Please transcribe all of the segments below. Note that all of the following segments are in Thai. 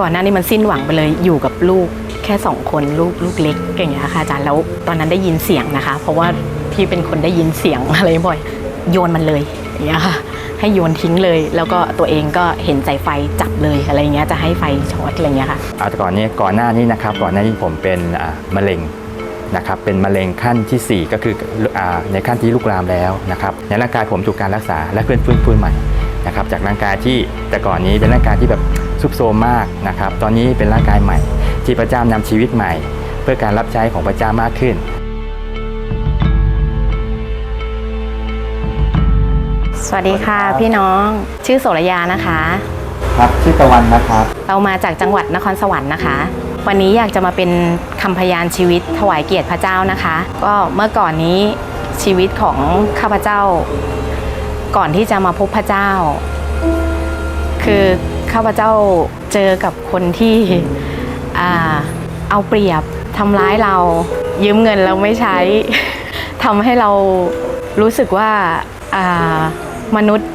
ก่อนหน้านี้มันสิ้นหวังไปเลยอยู่กับลูกแค่สองคนลูกลูกเล็กอย่างเงี้ยค่ะอาจารย์แล้วตอนนั้นได้ยินเสียงนะคะ เพราะว่าพี่เป็นคนได้ยินเสียงอะไรบ่อย โยนมันเลยอย่างเงี้ยค่ะให้โยนทิ้งเลย แล้วก็ตัวเองก็เห็นสายไฟจับเลยอะไรเงี้ยจะให้ไฟช็อตอะไรเงี้ยค่ะอาแต่ก่อนนี้ก่อนหน้านี้นะครับก่อนหน้านี้ผมเป็นอ่ามะเร็งนะครับเป็นมะเร็งขั้นทีสี่4 ก็คืออาในขั้นที่ลุกลามแล้วนะครับในร่างกายผมถูกการรักษาและเพื่อนฟื้นฟูใหม่นะครับจากร่างกายที่แต่ก่อนนี้เป็นร่างกายที่แบบ ซุบโซมมากนะครับ ตอนนี้เป็นร่างกายใหม่ ที่พระเจ้านำชีวิตใหม่ เพื่อการรับใช้ของพระเจ้ามากขึ้น สวัสดีค่ะพี่น้องชื่อโสรยานะคะ ครับชื่อตะวันนะครับ เรามาจากจังหวัดนครสวรรค์นะคะ วันนี้อยากจะมาเป็นคำพยานชีวิตถวายเกียรติพระเจ้านะคะ ก็เมื่อก่อนนี้ชีวิตของข้าพเจ้า ก่อนที่จะมาพบพระเจ้า คือ ข้าพเจ้าเจอกับคนที่เอาเปรียบทำร้ายเรา ยืมเงินเราไม่ใช้ ทำให้เรารู้สึกว่าามนุษย์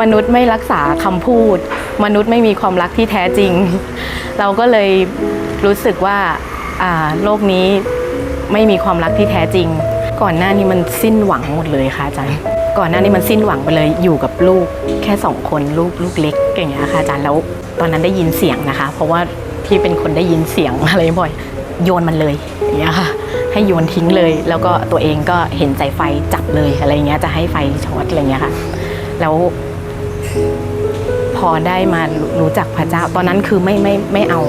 มนุษย์ไม่รักษาคำพูด มนุษย์ไม่มีความรักที่แท้จริง เราก็เลยรู้สึกว่าอ่าโลกนี้ไม่มีความรักที่แท้จริง ก่อนหน้านี้มันสิ้นหวังหมดเลยค่ะอาจารย์ ก่อนหน้านี้มันสิ้นหวังไปเลยอยู่กับลูกแค่สองคนลูกลูกเล็กอย่างเงี้ยค่ะอาจารย์แล้วตอนนั้นได้ยินเสียงนะคะ เพราะว่าพี่เป็นคนได้ยินเสียงอะไรบ่อย โยนมันเลยอย่างเงี้ยค่ะ ให้โยนทิ้งเลย แล้วก็ตัวเองก็เห็นสายไฟจับเลยอะไรเงี้ยจะให้ไฟช็อตอะไรเงี้ยค่ะ แล้วพอได้มารู้จักพระเจ้า ตอนนั้นคือไม่ไม่ไม่เอา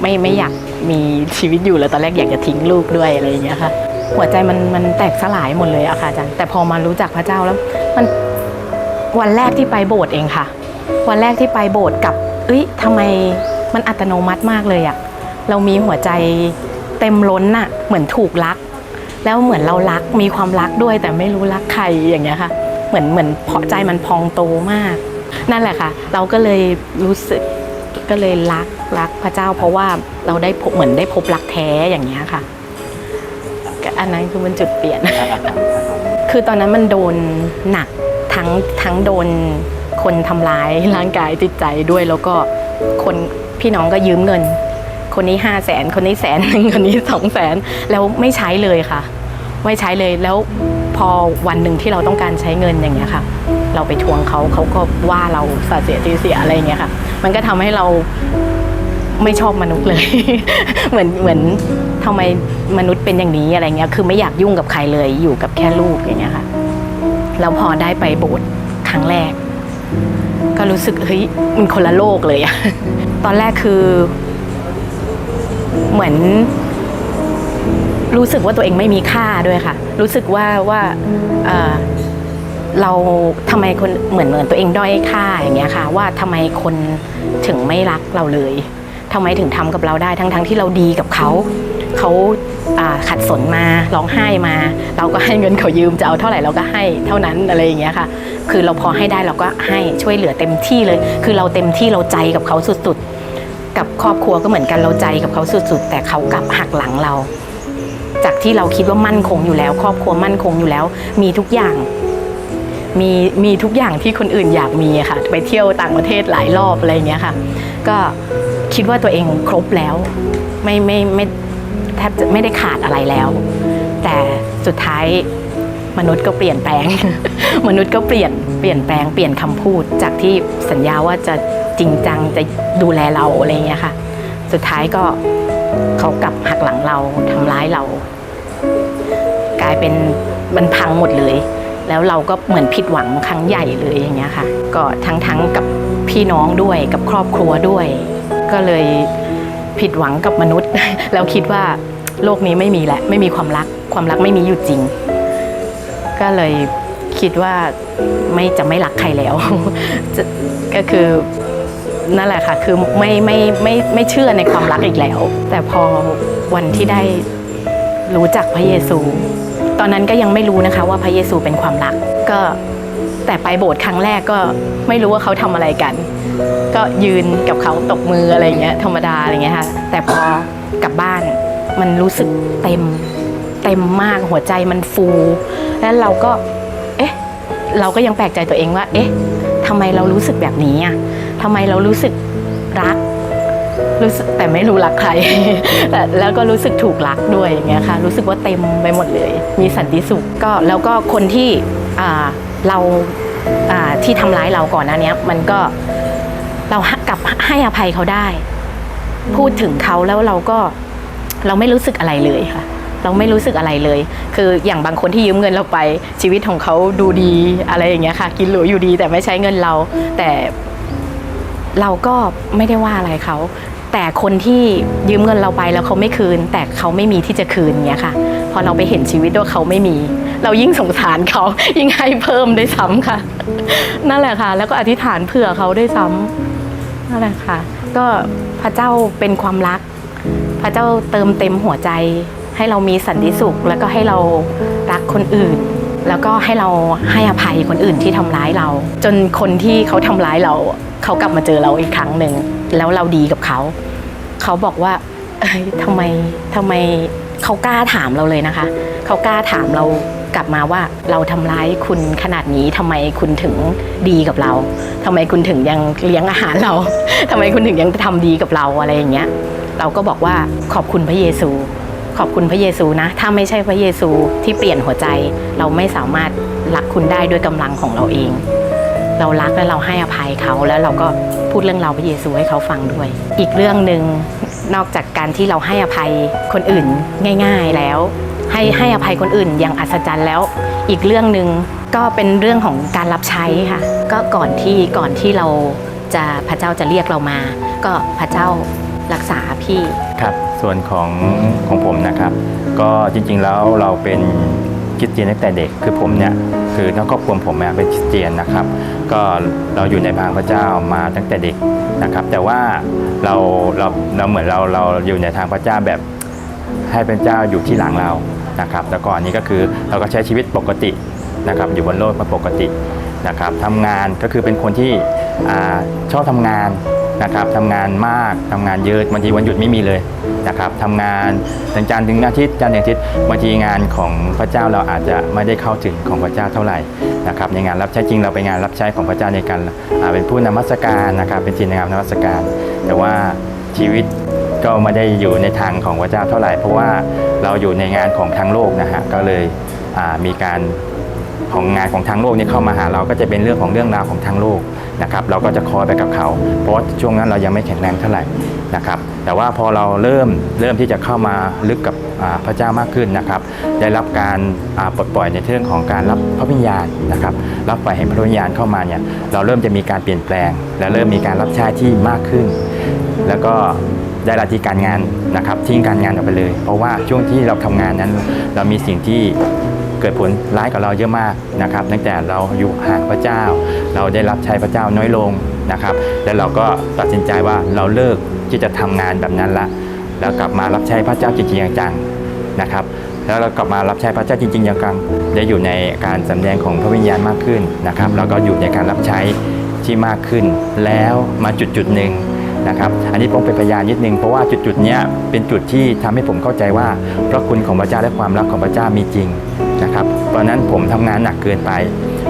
ไม่ไม่อยากมีชีวิตอยู่แล้วตอนแรกอยากจะทิ้งลูกด้วยอะไรอย่างเงี้ยค่ะ หัวใจมันมันแตกสลายหมดเลยอะค่ะอาจารย์แต่พอมารู้จักพระเจ้าแล้ว มันวันแรกที่ไปโบสถ์เองค่ะ วันแรกที่ไปโบสถ์กับ เอ้ยทำไมมันอัตโนมัติมากเลยอะเรามีหัวใจเต็มล้นน่ะ เหมือนถูกรัก แล้วเหมือนเรารักมีความรักด้วยแต่ไม่รู้รักใครอย่างเงี้ยค่ะ เหมือนเหมือนเพาะใจมันพองโตมาก นั่นแหละค่ะ เราก็เลยรู้สึกก็เลยรักรักพระเจ้า เพราะว่าเราได้พบเหมือนได้พบรักแท้อย่างเงี้ยค่ะ อันนั้นคือมันจุดเปลี่ยน คือตอนนั้นมันโดนหนักทั้งทั้งโดนคนทำร้ายร่างกายจิตใจด้วยแล้วก็คนพี่น้องก็ยืมเงิน คนนี้ห้าแสนคนนี้แสนหนึ่งคนนี้สองแสนแล้วไม่ใช้เลยค่ะ ไม่ใช้เลยแล้วพอวันหนึ่งที่เราต้องการใช้เงินอย่างเงี้ยค่ะ เราไปทวงเขาเขาก็ว่าเราสาเสียทีเสียอะไรอย่างเงี้ยค่ะ มันก็ทำให้เราไม่ชอบมนุษย์เลย เหมือนเหมือน ทำไมมนุษย์เป็นอย่างนี้อะไรเงี้ยคือไม่อยากยุ่งกับใครเลยอยู่กับแค่ลูกอย่างเงี้ยค่ะแล้วพอได้ไปโบสถ์ครั้งแรก ก็รู้สึกเฮ้ยมันคนละโลกเลยอะตอนแรกคือ เหมือนรู้สึกว่าตัวเองไม่มีค่าด้วยค่ะ รู้สึกว่าว่าเอ่อเราทำไมคนเหมือนเหมือนตัวเองด้อยค่าอย่างเงี้ยค่ะ ว่าทำไมคนถึงไม่รักเราเลยทำไมถึงทำกับเราได้ทั้งทั้งที่เราดีกับเขา เขาขัดสนมาร้องไห้มา เราก็ให้เงินเขายืมจะเอาเท่าไหร่เราก็ให้เท่านั้นอะไรอย่างเงี้ยค่ะ คือเราพอให้ได้เราก็ให้ช่วยเหลือเต็มที่เลย คือเราเต็มที่เราใจกับเขาสุดๆ กับครอบครัวก็เหมือนกันเราใจกับเขาสุดๆ แต่เขากลับหักหลังเรา จากที่เราคิดว่ามั่นคงอยู่แล้ว ครอบครัวมั่นคงอยู่แล้ว มีทุกอย่างมีมีทุกอย่างที่คนอื่นอยากมีค่ะ ไปเที่ยวต่างประเทศหลายรอบอะไรเงี้ยค่ะ ก็คิดว่าตัวเองครบแล้ว ไม่ไม่ไม่ แทบจะไม่ได้ขาดอะไรแล้ว แต่สุดท้ายมนุษย์ก็เปลี่ยนแปลง มนุษย์ก็เปลี่ยนเปลี่ยนแปลงเปลี่ยนคำพูดจากที่สัญญาว่าจะจริงจังจะดูแลเราอะไรอย่างเงี้ยค่ะ สุดท้ายก็เขากลับหักหลังเราทำร้ายเรา กลายเป็นมันพังหมดเลย แล้วเราก็เหมือนผิดหวังครั้งใหญ่เลยอย่างเงี้ยค่ะ ก็ทั้งทั้งกับพี่น้องด้วยกับครอบครัวด้วย ก็เลย ผิดหวังกับมนุษย์ แล้วคิดว่าโลกนี้ไม่มีแล้วไม่มีความรัก ความรักไม่มีอยู่จริง ก็เลยคิดว่าไม่จะไม่รักใครแล้วก็คือนั่นแหละค่ะ คือไม่ไม่ไม่ไม่เชื่อในความรักอีกแล้ว แต่พอวันที่ได้รู้จักพระเยซู ตอนนั้นก็ยังไม่รู้นะคะว่าพระเยซูเป็นความรักก็ แต่ไปโบสถ์ครั้งแรกก็ไม่รู้ว่าเขาทำอะไรกัน ก็ยืนกับเขาตบมืออะไรเงี้ยธรรมดาอะไรเงี้ยค่ะแต่พอกลับบ้านมันรู้สึกเต็มเต็มมากหัวใจมันฟู แล้วเราก็เอ๊ะเราก็ยังแปลกใจตัวเองว่า เอ๊ะทำไมเรารู้สึกแบบนี้อะทำไมเรารู้สึกรักรู้สึกแต่ไม่รู้รักใครแต่แล้วก็รู้สึกถูกรักด้วยอย่างเงี้ยค่ะ รู้สึกว่าเต็มไปหมดเลย มีสันติสุขก็แล้วก็คนที่อ่า เราที่ทำร้ายเราก่อนหน้าเนี้ยมันก็เรากลับให้อภัยเขาได้ พูดถึงเขาแล้วเราก็เราไม่รู้สึกอะไรเลยค่ะ เราไม่รู้สึกอะไรเลย คืออย่างบางคนที่ยืมเงินเราไปชีวิตของเขาดูดีอะไรอย่างเงี้ยค่ะ กินหรูอยู่ดีแต่ไม่ใช้เงินเรา แต่เราก็ไม่ได้ว่าอะไรเขา แต่คนที่ยืมเงินเราไปแล้วเขาไม่คืน แต่เขาไม่มีที่จะคืนเงี้ยค่ะพอเราไปเห็นชีวิตว่าเขาไม่มี เรายิ่งสงสารเขายิ่งให้เพิ่มด้วยซ้ำค่ะ นั่นแหละค่ะ แล้วก็อธิษฐานเผื่อเขาด้วยซ้ำนั่นแหละค่ะ ก็พระเจ้าเป็นความรัก พระเจ้าเติมเต็มหัวใจ ให้เรามีสันติสุข แล้วก็ให้เรารักคนอื่น แล้วก็ให้เราให้อภัยคนอื่นที่ทำร้ายเรา จนคนที่เขาทำร้ายเรา เขากลับมาเจอเราอีกครั้งหนึ่งแล้วเราดีกับเขา เขาบอกว่าเอ้ยทำไมทำไมเขากล้าถามเราเลยนะคะ เขากล้าถามเรากลับมาว่าเราทำร้ายคุณขนาดนี้ทำไมคุณถึงดีกับเราทำไมคุณถึงยังเลี้ยงอาหารเราทำไมคุณถึงยังทำดีกับเราอะไรอย่างเงี้ย เราก็บอกว่าขอบคุณพระเยซู ขอบคุณพระเยซูนะ ถ้าไม่ใช่พระเยซูที่เปลี่ยนหัวใจ เราไม่สามารถรักคุณได้ด้วยกำลังของเราเอง เรารักและเราให้อภัยเขาแล้วเราก็พูดเรื่องราวพระเยซูให้เขาฟังด้วย อีกเรื่องหนึ่งนอกจากการที่เราให้อภัยคนอื่นง่าย ๆแล้ว ให้ให้อภัยคนอื่นอย่างอัศจรรย์แล้ว อีกเรื่องหนึ่งก็เป็นเรื่องของการรับใช้ค่ะ ก็ก่อนที่ก่อนที่เราจะพระเจ้าจะเรียกเรามา ก็พระเจ้ารักษาพี่ครับ ส่วนของของผมนะครับ ก็จริงๆแล้วเราเป็นคริสเตียนตั้งแต่เด็กคือผมเนี่ยคือทั้งครอบครัวผมเนี่ยเป็นคริสเตียนนะครับ ก็เราอยู่ในทางพระเจ้ามาตั้งแต่เด็กนะครับ แต่ว่าเราเราเราเหมือนเราเราอยู่ในทางพระเจ้าแบบให้เป็นเจ้าอยู่ที่หลังเรานะครับแต่ก่อนนี้ก็คือเราก็ใช้ชีวิตปกตินะครับ อยู่บนโลกมาปกตินะครับทำงานก็คือเป็นคนที่อชอบทำงาน นะครับทำงานมากทำงานเยอะบางทีวันหยุดไม่มีเลยนะครับทำงานถึงจันทร์ถึงอาทิตย์จันทร์ถึงอาทิตย์บางทีงานของพระเจ้าเราอาจจะไม่ได้เข้าถึงของพระเจ้าเท่าไหร่นะครับในงานรับใช้จริงเราไปงานรับใช้ของพระเจ้าในการเป็นผู้นมัสการนะครับเป็นทีมในงานนมัสการ แต่ว่าชีวิตก็ไม่ได้อยู่ในทางของพระเจ้าเท่าไหร่ เพราะว่าเราอยู่ในงานของทางโลกนะฮะก็เลยมีการ ของงานของทางโลกนี่เข้ามาหาเราก็จะเป็นเรื่องของเรื่องราวของทางโลกนะครับเราก็จะคอยไปกับเขา เพราะาช่วงนั้นเรายังไม่แข็งแรงเท่าไหร่นะครับแต่ว่าพอเราเริ่มเริ่มที่จะเข้ามาลึกกับพระเจ้ามากขึ้นนะครับ ได้รับการปลดปล่อยในเรื่องของการรับพระวิญญาณนะครับรับไฟแห่งพระวิญญาณเข้ามาเนี่ยเราเริ่มจะมีการเปลี่ยนแปลง และเริ่มมีการรับใช้ที่มากขึ้น แล้วก็ได้ละที่การงานนะครับทิ้งการงานออกไปเลย เพราะว่าช่วงที่เราทำงานนั้น เรามีสิ่งที่ เกิดผลร้ายกับเราเยอะมากนะครับตั้งแต่เราอยู่ห่างพระเจ้า เราได้รับใช้พระเจ้าน้อยลงนะครับ แล้วเราก็ตัดสินใจว่าเราเลิกที่จะทำงานแบบนั้นละแล้วกลับมารับใช้พระเจ้าจริงๆจังๆนะครับแล้วเรากลับมารับใช้พระเจ้าจริงๆจังได้อยู่ในการสำแดงของพระวิญญาณมากขึ้นนะครับ แล้วก็อยู่ในการรับใช้ที่มากขึ้น แล้วมาจุดจุดหนึ่ง นะครับ อันนี้ผมเป็นพยานนิดนึงเพราะว่าจุดๆเนี้ยเป็นจุดที่ทำให้ผมเข้าใจว่าพระคุณของพระเจ้าและความรักของพระเจ้ามีจริงนะครับตอนนั้นผมทำงานหนักเกินไป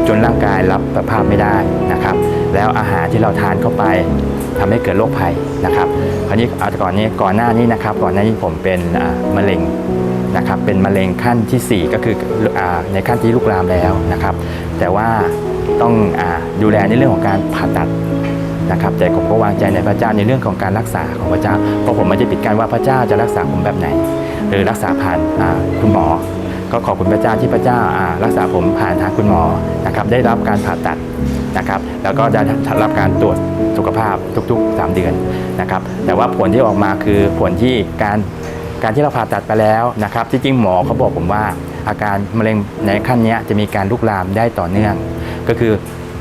จนร่างกายรับสภาพไม่ได้นะครับ แล้วอาหารที่เราทานเข้าไปทำให้เกิดโรคภัยนะครับคราวนี้เอาก่อนนี้ก่อนหน้านี้นะครับก่อนหน้านี้ผมเป็นมะเร็งนะครับเป็นมะเร็งขั้นทีสี่4 ก็คืออในขั้นที่ลุกลามแล้วนะครับ แต่ว่าต้องอดูแลในเรื่องของการผ่าตัด นะครับแต่ผมก็วางใจในพระเจ้าในเรื่องของการรักษาของพระเจ้าเพราะผมไม่ได้ปิดกั้นว่าพระเจ้าจะรักษาผมแบบไหน หรือรักษาผ่านคุณหมอ ก็ขอบคุณพระเจ้าที่พระเจ้ารักษาผมผ่านทางคุณหมอนะครับได้รับการผ่าตัดนะครับแล้วก็ได้รับการตรวจสุขภาพทุกๆ 3 เดือนนะครับแต่ว่าผลที่ออกมาคือผลที่การการที่เราผ่าตัดไปแล้วนะครับที่จริงหมอเขาบอกผมว่า อาการมะเร็งในขั้นนี้จะมีการลุกลามได้ต่อเนื่อง ก็คือ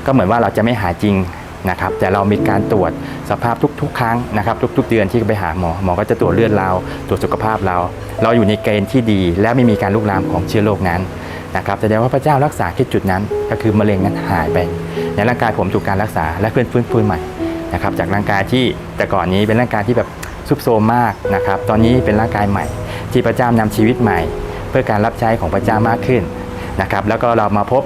ก็เหมือนว่าเราจะไม่หายจริง นะครับแต่เรามีการตรวจสภาพทุก ๆ ครั้งนะครับ ทุก ๆ เดือนที่ไปหาหมอหมอก็จะตรวจเลือดเราตรวจสุขภาพเรา เราอยู่ในเกณฑ์ที่ดี และไม่มีการลุกลามของเชื้อโรคนั้นนะครับแสดงว่าพระเจ้ารักษาที่จุดนั้นก็คือมะเร็งนั้นหายไปในร่างกายผมถูกการรักษาและเพื่อนฟื้นฟูใหม่นะครับจากร่างกายที่แต่ก่อนนี้เป็นร่างกายที่แบบซุบโซมมากนะครับ ตอนนี้เป็นร่างกายใหม่ ที่พระเจ้านำชีวิตใหม่ เพื่อการรับใช้ของพระเจ้ามากขึ้นนะครับ แล้วก็เรามาพบ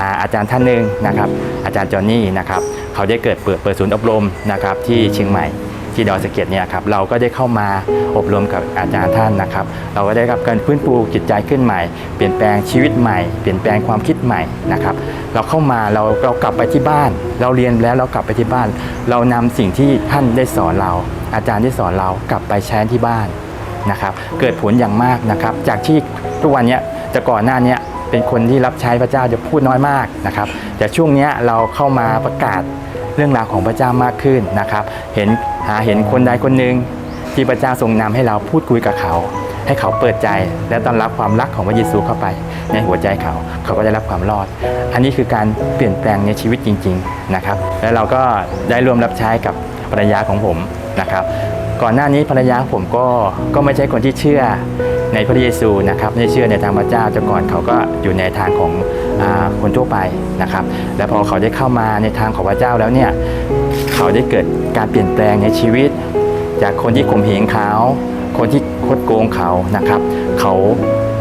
อาอาจารย์ท่านหนึ่งนะครับ อาจารย์จอห์นนี่นะครับ เขาได้เกิดเปิดเปิดศูนย์อบรมนะครับที่เชียงใหม่ที่ดอยสะเก็ดเนี่ยครับเราก็ได้เข้ามาอบรมกับอาจารย์ท่านนะครับ เราก็ได้รับการฟื้นฟูจิตใจขึ้นใหม่ เปลี่ยนแปลงชีวิตใหม่ เปลี่ยนแปลงความคิดใหม่นะครับ เราเข้ามาเราเรากลับไปที่บ้าน เราเรียนแล้วเรากลับไปที่บ้าน เรานำสิ่งที่ท่านได้สอนเรา อาจารย์ได้สอนเรากลับไปใช้ที่บ้านนะครับ เกิดผลอย่างมากนะครับ จากที่ทุกวันนี้แต่ก่อนหน้าเนี้ย เป็นคนที่รับใช้พระเจ้าจะพูดน้อยมากนะครับ แต่ช่วงนี้เราเข้ามาประกาศเรื่องราวของพระเจ้ามากขึ้นนะครับ เห็นหาเห็นคนใดคนหนึ่งที่พระเจ้าทรงนำให้เราพูดคุยกับเขา ให้เขาเปิดใจและต้อนรับความรักของพระเยซูเข้าไป ในหัวใจเขา เขาก็ได้รับความรอด อันนี้คือการเปลี่ยนแปลงในชีวิตจริง ๆนะครับ และเราก็ได้ร่วมรับใช้กับภรรยาของผมนะครับ ก่อนหน้านี้ภรรยาผมก็ก็ไม่ใช่คนที่เชื่อ ในพระเยซูนะครับไม่เชื่อในทางพระเจ้าแต่ก่อนเขาก็อยู่ในทางของอคนทั่วไปนะครับ และพอเขาได้เข้ามาในทางของพระเจ้าแล้วเนี่ยเขาได้เกิดการเปลี่ยนแปลงในชีวิต จากคนที่ข่มเหงเขาคนที่คดโกงเขานะครับ เขา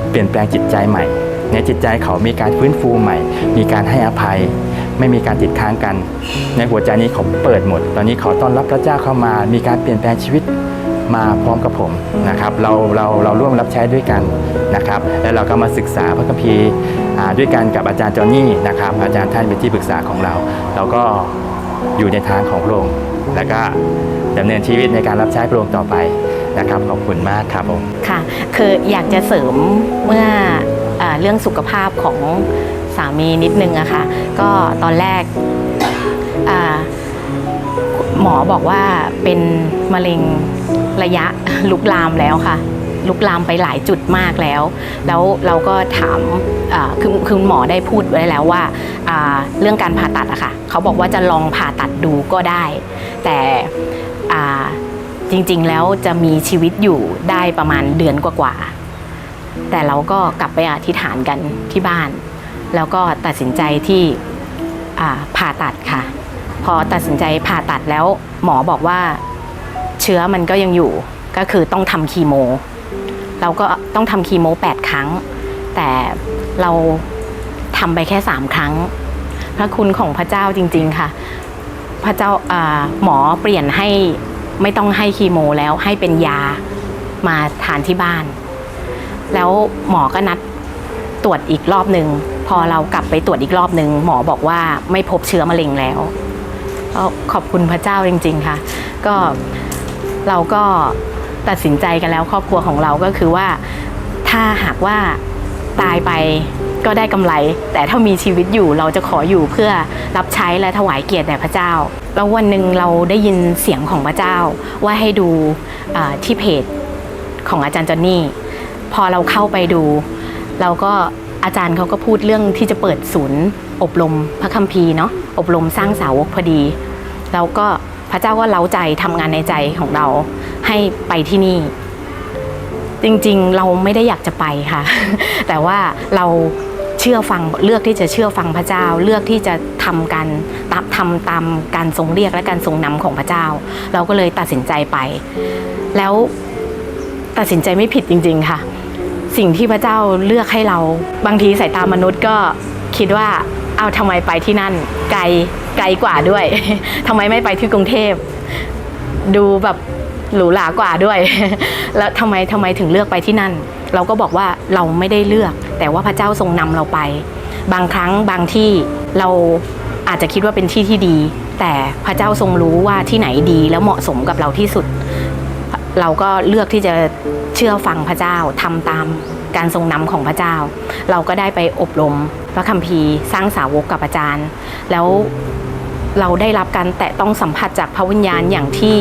เปลี่ยนแปลงจิตใจใหม่ ในจิตใจเขามีการฟื้นฟูใหม่ มีการให้อภัย ไม่มีการติดค้างกัน ในหัวใจนี้เขาเปิดหมด ตอนนี้เขาต้อนรับพระเจ้าเข้ามา มีการเปลี่ยนแปลงชีวิต มาพร้อมกับผมนะครับเราเราเราร่วมรับใช้ด้วยกันนะครับ แล้วเราก็มาศึกษาพระคัมภีร์ด้วยกันกับอาจารย์จอห์นนี่นะครับ อาจารย์ท่านเป็นที่ปรึกษาของเรา เราก็อยู่ในทางของพระองค์แล้วก็ดำเนินชีวิตในการรับใช้พระองค์ต่อไปนะครับขอบคุณมากครับผมค่ะคืออยากจะเสริมเมื่ออเรื่องสุขภาพของสามีนิดนึงอะค่ะก็ตอนแรกหมอบอกว่าเป็นมะเร็ง ระยะลุกลามแล้วค่ะ ลุกลามไปหลายจุดมากแล้ว แล้วเราก็ถามคือคือหมอได้พูดไว้แล้วว่าเรื่องการผ่าตัดอะค่ะเขาบอกว่าจะลองผ่าตัดดูก็ได้ แต่จริงๆแล้วจะมีชีวิตอยู่ได้ประมาณเดือนกว่าๆแต่เราก็กลับไปอธิษฐานกันที่บ้าน แล้วก็ตัดสินใจที่ผ่าตัดค่ะ พอตัดสินใจผ่าตัดแล้วหมอบอกว่า เชื้อมันก็ยังอยู่ก็คือต้องทำคีโม เราก็ต้องทำคีโม 8 ครั้ง แต่เราทำไปแค่ 3 ครั้ง พระคุณของพระเจ้าจริง ๆค่ะ พระเจ้าหมอเปลี่ยนให้ไม่ต้องให้คีโมแล้วให้เป็นยามาทานที่บ้าน แล้วหมอก็นัดตรวจอีกรอบหนึ่งพอเรากลับไปตรวจอีกรอบหนึ่งหมอบอกว่าไม่พบเชื้อมะเร็งแล้วก็ขอบคุณพระเจ้าจริง ๆ ค่ะ ก็ เราก็ตัดสินใจกันแล้วครอบครัวของเราก็คือว่า ถ้าหากว่าตายไปก็ได้กำไร แต่ถ้ามีชีวิตอยู่เราจะขออยู่เพื่อรับใช้และถวายเกียรติแด่พระเจ้า แล้ววันหนึ่งเราได้ยินเสียงของพระเจ้า ว่าให้ดูที่เพจของอาจารย์จอนนี่ พอเราเข้าไปดู เราก็อาจารย์เขาก็พูดเรื่องที่จะเปิดศูนย์ อบรมพระคัมภีร์เนาะอบรมสร้างสาวกพอดีแล้วก็ พระเจ้าก็เล้าใจทำงานในใจของเราให้ไปที่นี่ จริงๆเราไม่ได้อยากจะไปค่ะ แต่ว่าเราเชื่อฟังเลือกที่จะเชื่อฟังพระเจ้า เลือกที่จะทำการตามทำตามการทรงเรียกและการทรงนำของพระเจ้า เราก็เลยตัดสินใจไป แล้วตัดสินใจไม่ผิดจริง ๆ ค่ะ สิ่งที่พระเจ้าเลือกให้เรา บางทีสายตามนุษย์ก็คิดว่าเอาทำไมไปที่นั่นไกล ไกลกว่าด้วยทำไมไม่ไปที่กรุงเทพ ดูแบบหรูหรากว่าด้วย แล้วทำไมทำไมถึงเลือกไปที่นั่น เราก็บอกว่าเราไม่ได้เลือก แต่ว่าพระเจ้าทรงนำเราไป บางครั้งบางที่เราอาจจะคิดว่าเป็นที่ที่ดี แต่พระเจ้าทรงรู้ว่าที่ไหนดีแล้วเหมาะสมกับเราที่สุด เราก็เลือกที่จะเชื่อฟังพระเจ้าทำตามการทรงนำของพระเจ้า เราก็ได้ไปอบรมพระคัมภีร์สร้างสาวกกับอาจารย์ แล้วเราได้รับการแตะต้องสัมผัสจากพระวิญญาณอย่างที่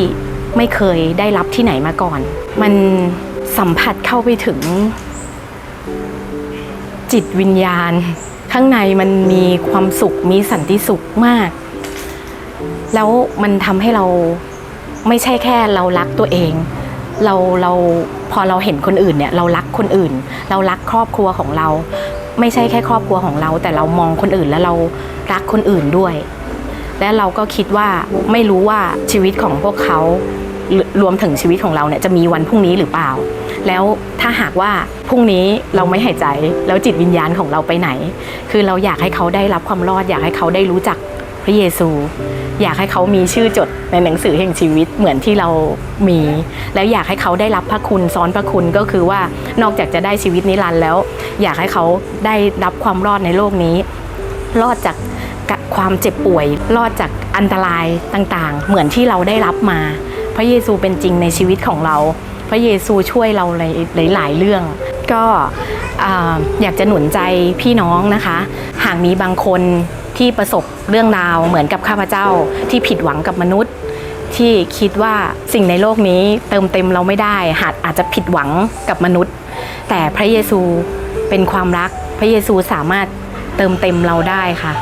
ไม่เคยได้รับที่ไหนมาก่อน มันสัมผัสเข้าไปถึง จิตวิญญาณ ข้างในมันมีความสุขมีสันติสุขมาก แล้วมันทำให้เราไม่ใช่แค่เรารักตัวเอง เราเราพอเราเห็นคนอื่นเนี่ยเรารักคนอื่น เรารักครอบครัวของเรา ไม่ใช่แค่ครอบครัวของเรา แต่เรามองคนอื่นแล้วเรารักคนอื่นด้วย และเราก็คิดว่าไม่รู้ว่าชีวิตของพวกเขารรวมถึงชีวิตของเราเนี่ยจะมีวันพรุ่งนี้หรือเปล่า แล้วถ้าหากว่าพรุ่งนี้เราไม่หายใจแล้วจิตวิญญาณของเราไปไหน คือเราอยากให้เขาได้รับความรอดอยากให้เขาได้รู้จักพ ระระเยซู อยากให้เขามีชื่อจดในหนังสือแห่งชีวิตเหมือนที่เรามี แล้วอยากให้เขาได้รับพระคุณซ้อนพระคุณก็คือว่านอกจากจะได้ชีวิตนิรันดร์แล้ว อยากให้เขาได้รับความรอดในโลกนี้ รอดจากความเจ็บป่วย รอดจากอันตรายต่างๆ เหมือนที่เราได้รับมา พระเยซูเป็นจริงในชีวิตของเรา พระเยซูช่วยเราในหลายๆเรื่อง ก็อยากจะหนุนใจพี่น้องนะคะ หากมีบางคน ที่ประสบเรื่องราวเหมือนกับข้าพเจ้า ที่ผิดหวังกับมนุษย์ ที่คิดว่าสิ่งในโลกนี้เติมเต็มเราไม่ได้หากอาจจะผิดหวังกับมนุษย์ แต่พระเยซูเป็นความรัก พระเยซูสามารถเติมเต็มเราได้ค่ะ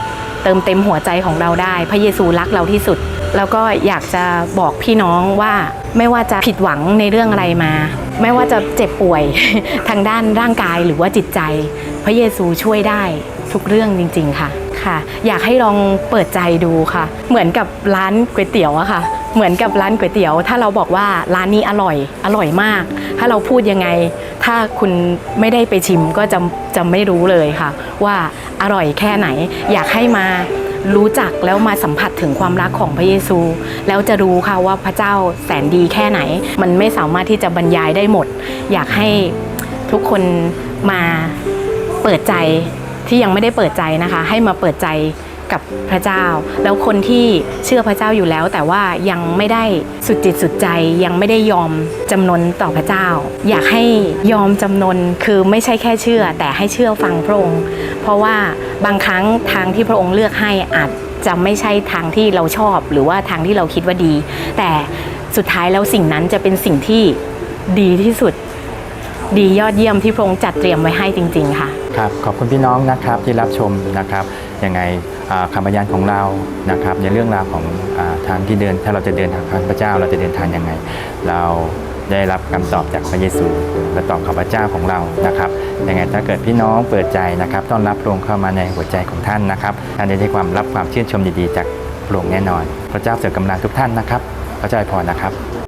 เติมเต็มหัวใจของเราได้ พระเยซูรักเราที่สุด แล้วก็อยากจะบอกพี่น้องว่า ไม่ว่าจะผิดหวังในเรื่องอะไรมา ไม่ว่าจะเจ็บป่วยทางด้านร่างกายหรือว่าจิตใจ พระเยซูช่วยได้ทุกเรื่องจริง ๆ ค่ะค่ะ อยากให้ลองเปิดใจดูค่ะ เหมือนกับร้านก๋วยเตี๋ยวอะค่ะ เหมือนกับร้านก๋วยเตี๋ยว ถ้าเราบอกว่าร้านนี้อร่อย อร่อยมาก ถ้าเราพูดยังไง ถ้าคุณไม่ได้ไปชิมก็จะจะไม่รู้เลยค่ะ ว่าอร่อยแค่ไหน อยากให้มา รู้จักแล้วมาสัมผัสถึงความรักของพระเยซู แล้วจะรู้ค่ะว่าพระเจ้าแสนดีแค่ไหน มันไม่สามารถที่จะบรรยายได้หมด อยากให้ทุกคนมาเปิดใจที่ยังไม่ได้เปิดใจนะคะ ให้มาเปิดใจ กับพระเจ้า แล้วคนที่เชื่อพระเจ้าอยู่แล้ว แต่ว่ายังไม่ได้สุดจิตสุดใจยังไม่ได้ยอมจำนนต่อพระเจ้า อยากให้ยอมจำนนคือไม่ใช่แค่เชื่อ แต่ให้เชื่อฟังพระองค์เพราะว่าบางครั้งทางที่พระองค์เลือกให้อาจจะไม่ใช่ทางที่เราชอบ หรือว่าทางที่เราคิดว่าดี แต่สุดท้ายแล้วสิ่งนั้นจะเป็นสิ่งที่ดีที่สุดดียอดเยี่ยมที่พระองค์จัดเตรียมไว้ให้จริง ๆ ค่ะ ครับ ขอบคุณพี่น้องนะครับที่รับชมนะครับ ยังไงคำพยานของเรานะครับ ในเรื่องราวของอทางที่เดิน ถ้าเราจะเดินทางพระเจ้า เราจะเดินทางยังไง เราได้รับคำตอบจากพระเยซูและตอบข้าพเจ้าของเรานะครับยังไงถ้าเกิดพี่น้องเปิดใจนะครับ ต้อนรับพระองค์เข้ามาในหัวใจของท่านนะครับท่านจะได้ความรับความชื่นชมดีๆ จากพระองค์แน่นอน พระเจ้าเสริมกำลังทุกท่านนะครับพระเจ้าอวยพรนะครับ